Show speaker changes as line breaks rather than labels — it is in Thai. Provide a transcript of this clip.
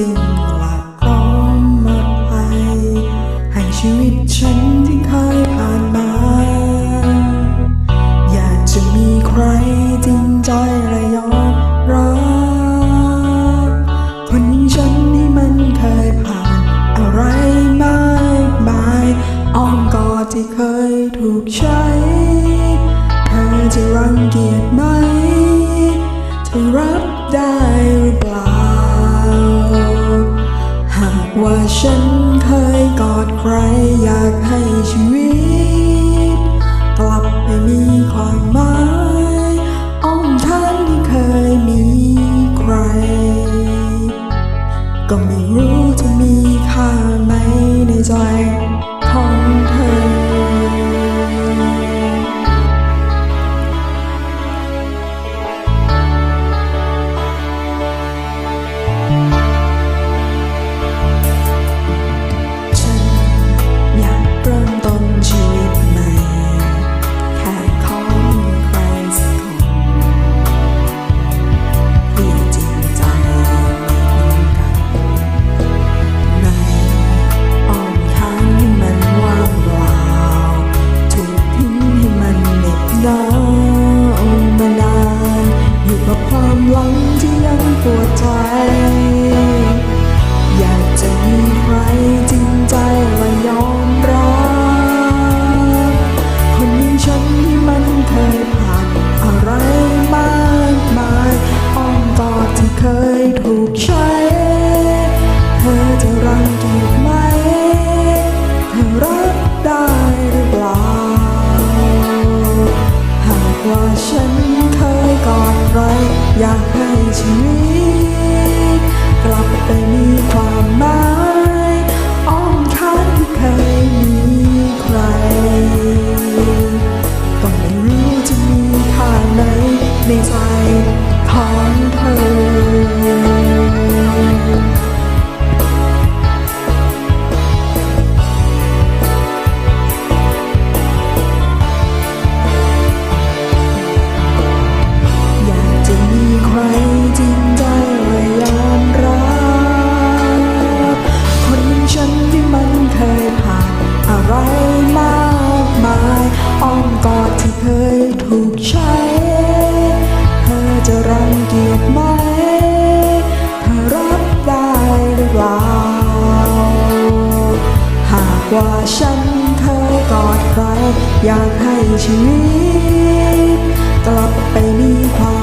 จริงหลับพร้อมมาไปให้ชีวิตฉันที่เคยผ่านมา อยากจะมีใครจริงใจและยอมรับคนฉันนี่มันเคยผ่านอะไรมากมายอ้อมกอดที่เคยถูกใช้เธอจะรังเกียจไหมเธอรับ ฉันเคยกอดใครอยากให้ชีวิต กลับไปมีความหมายอ้อมท่านที่เคยมีใคร ก็ไม่รู้จะมีค่าไหมในใจของเธอ อยากให้ชีวิตกลับไปมีความหมายอ้อมค้างที่เคยมีใคร ก็ไม่รู้จะมีค่าไหนในใจของเธอ อ้อมกอดที่เคยถูกใช้ เธอจะรังเกียจไหมเธอรับได้หรือเปล่า หากว่าฉันเคยกอดใคร อยากให้ชีวิต กลับไปมีความ